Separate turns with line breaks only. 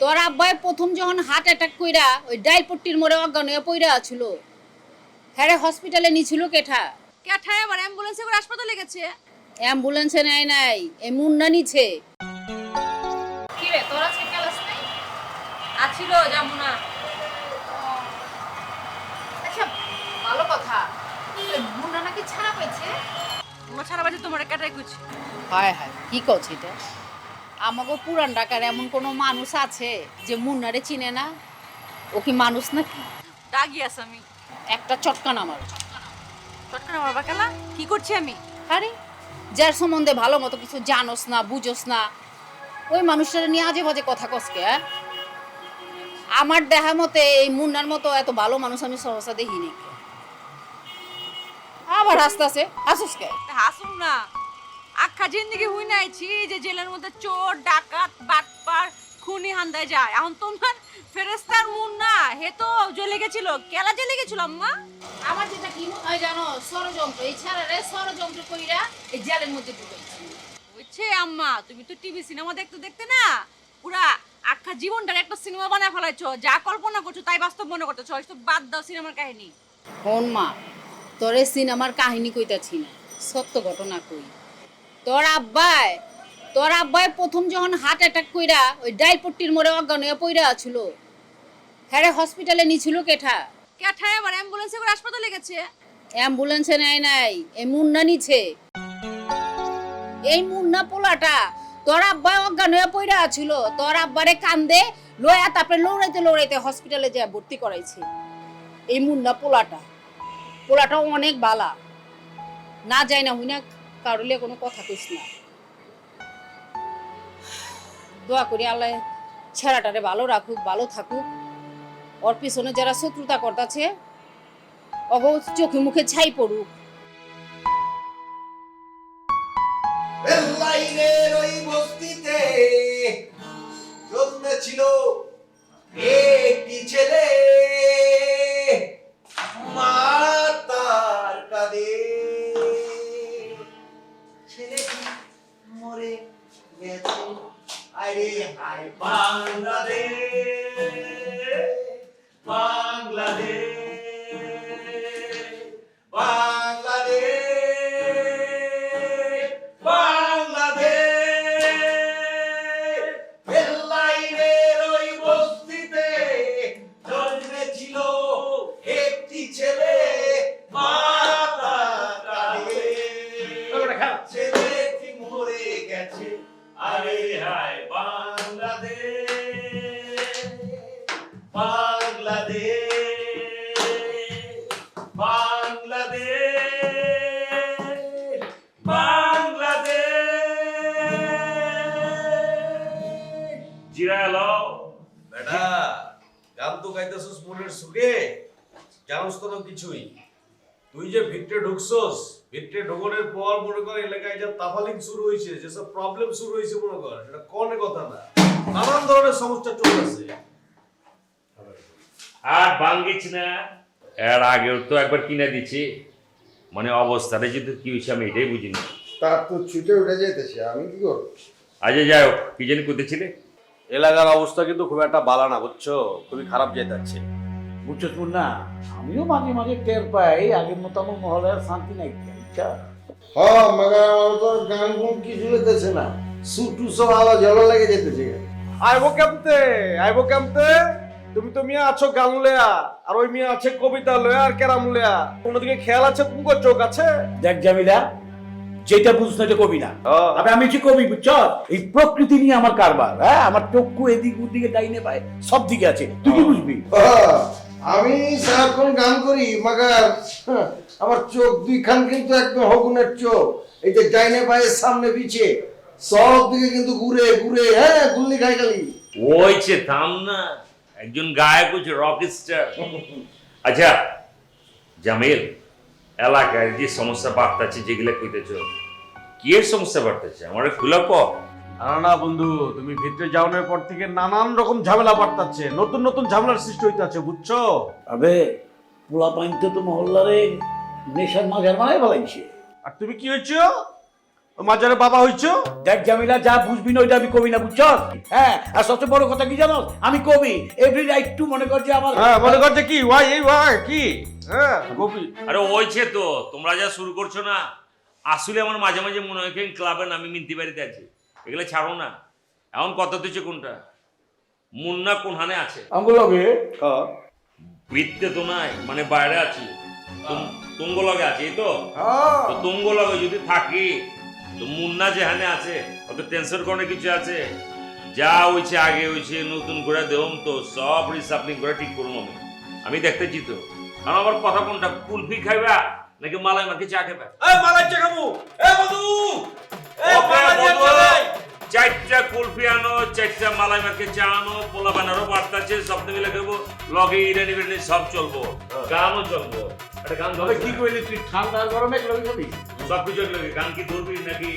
তোর আব্বাই প্রথম যখন হার্ট অ্যাটাক কইরা ওই ডাইলপট্টির মোড়ে অজ্ঞান হয়ে পইরা ছিল হ্যাঁ হসপিটালে নিছিল কেঠা?
ক্যাঠায় আবার অ্যাম্বুলেন্সে করে হাসপাতালে গেছে?
অ্যাম্বুলেন্সে নেয় নাই এই মুন্না নিছে।
কি রে তোর আজকে ক্লাস নাই? আছিল যাব না
আচ্ছা ভালো কথা। মুন্না নাকি ছাড়া পেয়েছে
তোমার ক্যাটাই কুচ
হায় হায় কি করছে এটা? আমাকে পুরান ঢাকার এমন কোনো মানুষ আছে যে মুন্নারে চিনে না? ও কি মানুষ নাকি?
আছে আমি।
একটা চটকান আমার।
চটকানা আমার বাকালা কি করছি আমি?
আরে যার সম্বন্ধে ভালো মতো কিছু জানোস না বুঝোস না ওই মানুষটার নিয়ে আজে বাজে কথা কসকে হ্যাঁ? আমার দেখা মতে এই মুন্নার মতো এত ভালো মানুষ আমি সহসা দেখিনি। আবার হাসতে আছে হাসুসকে
কে? হাসুন না। আখ্যা জিন্দিগি হুই নাইছি যে জেলের মধ্যে চোর ডাকাত বাটপার খুনি হান্দায় যায়। এখন তোমার ফেরেস্তার মুন না হে তো জ্বলে গেছিল। কেলা জ্বলে গেছিল আম্মা?
আমার যেটা কি হয় জানো? ষড়যন্ত্র। এই ছাড়ারে ষড়যন্ত্র কইরা এই জালের মধ্যে ঢুকাইছি
বুঝছে আম্মা? তুমি তো টিভি সিনেমা দেখতে দেখতে না পুরা আখ্যা জীবনটার একটা সিনেমা বানায় ফেলাইছো। যা কল্পনা করছ তাই বাস্তব মনে করতেছো হয়তো বাদ দাও সিনেমার কাহিনী।
হন মা তোরে সিনেমার কাহিনী কইতাছি না। সত্য ঘটনা কই? তোর আব্বাই তোর আব্বাই প্রথম যখন হার্ট অ্যাটাক কইরা ওই ডাইলপট্টির মোড়ে অজ্ঞান হয়ে পইরা ছিল হ্যাঁ হসপিটালে নিছিল কেঠা?
ক্যাঠায় আবার অ্যাম্বুলেন্সে করে হাসপাতালে গেছে?
অ্যাম্বুলেন্সে নেয় নাই এই মুন্না নিছে। এই মুন্না পোলাটা তোর আব্বাই অজ্ঞান হয়ে পইরা ছিল তোর আব্বারে কান্দে লয়া তারপরে লৌড়াইতে লৌড়াইতে হসপিটালে যা ভর্তি করাইছে। এই মুন্না পোলাটা। পোলাটা অনেক বালা। না যায় না হই না কারুলে কোনো কথা কইস না। দোয়া করি আল্লাহ ছেড়াটারে ভালো রাখুক, ভালো থাকুক। ওর পিছনে যারা শত্রুতা করতেছে অগ চোখে মুখে ছাই পড়ুক।
একটি ছেলে। ছেলেটি মরে বাংলাদেশ বাংলাদেশ। বাংলাদেশ
জিরালো
বেটা গান তো গাইতেছস মনের সুখে। জানোস তো কিছুই। তুই যে ভিতরে ঢুকছস ভিতরে ঢোকনের পর মনে কর এলাকায় যা তাফালিং শুরু হয়েছে যেসব প্রবলেম শুরু হয়েছে মনে কর সেটা কনে কথা না। নানান ধরনের সমস্যা চলতেছে।
আর না। এর আগেও তো একবার কিনে দিছি। মানে অবস্থাটা যদি কি হয়েছে আমি এটাই বুঝিনি।
তার তো ছুটে উঠে যেতেছে আমি কি করব?
আজ যাই হোক কি জানি করতেছিলে
এলাকার অবস্থা কিন্তু খুব একটা বালা না বুঝছ? খুবই খারাপ যেতে
বুঝছিস না আমিও মাঝে মাঝে টের পাই আগের মতো আমার মহলে আর শান্তি নাই। আচ্ছা।
হ মগর আমার তো গান গুন কিছু হইতেছে না। সুটু সব আলো জ্বলা লেগে যেতেছে।
আইবো কেমতে আইবো কেমতে তুমি তো মিয়া আছো গান লয়া আর ওই মিয়া আছে কবিতা লয়া আর কেরাম লয়া কোনদিকে খেয়াল আছে তুমি চোখ আছে?
দেখ জামিলা যেটা বুঝছ না এটা কবি না। তবে আমি যে কবি বুঝছ এই প্রকৃতি নিয়ে আমার কারবার হ্যাঁ? আমার চক্ষু এদিক ওদিকে ডাইনে পায় সব দিকে আছে। তুই কি বুঝবি?
আমি সারাক্ষণ গান করি মাগার হ্যাঁ, আমার চোখ দুইখান কিন্তু একদম হগুনের চোখ। এই যে ডাইনে পায়ের সামনে পিছে সব দিকে কিন্তু ঘুরে ঘুরে হ্যাঁ গুল্লি খাই খালি।
ওইছে থাম না একজন গায়ক হচ্ছে রক স্টার আচ্ছা জামিল এলাকায় যে সমস্যা বাড়তেছে যেগুলো কইতেছ? কি এর সমস্যা বাড়তেছে? আমার খুলে ক
না না বন্ধু তুমি ভিতরে যাওয়ার পর থেকে নানান রকম ঝামেলা বাড়তাছে নতুন নতুন ঝামেলার সৃষ্টি হইতাছে বুঝছ?
আবে পোলা পাইতে তো মহল্লারে নেশার মাঝার মারাই বলাইছে
আর তুমি কি হয়েছো? মাজারে বাবা হইছ?
দেখ জামিলা যা বুঝবি না ওইটা আমি কবি না বুঝছ? হ্যাঁ আর সবচেয়ে বড় কথা কি জানো? আমি কবি। এভরি রাইট টু মনে কর যে আমার
হ্যাঁ মনে করছে কি? ওয়াই এই ওয়াই কি? হ্যাঁ। কবি।
আরে ওইছে তো তোমরা যা শুরু করছ না আসলে আমার মাঝে মাঝে মনে হয় কি ক্লাবের নামে মিনতি বাড়িতে আছে। এগুলো ছাড়ো না। এখন কত দিচ্ছে কোনটা? মুন্না কোনখানে আছে?
আঙ্গুলকে
ভিত্তে তো নাই মানে বাইরে আছি। তুম- তুঙ্গ লগে আছে এই তো?
হ্যাঁ।
তো তুঙ্গ লগে যদি থাকি তো মুন্না যেখানে আছে অত টেনশন করে কিছু আছে। যা হয়েছে আগে হয়েছে নতুন করে দেবম তো সব রিসাপনিং করে ঠিক করুন আমি। আমি দেখতে তো। কারণ আমার কথা কোনটা কুলফি খাইবা নাকি মালাই মাকে চা খাইবা?
মালাই খাব। এ বধু এ মালাই
চা
চাকাই
চারটা কুলফি আনো চারটা মালাই মাকে চা আনো পোলা বানারও বার্তা আছে সব মিলে খাব লগে ইরানি বিরানি সব চলবো। গানও চলবো। একটা গান
তবে কি করলি তুই ঠান্ডা আর গরমে লগে করবি?
সব কিছু গান কি ধরবি নাকি?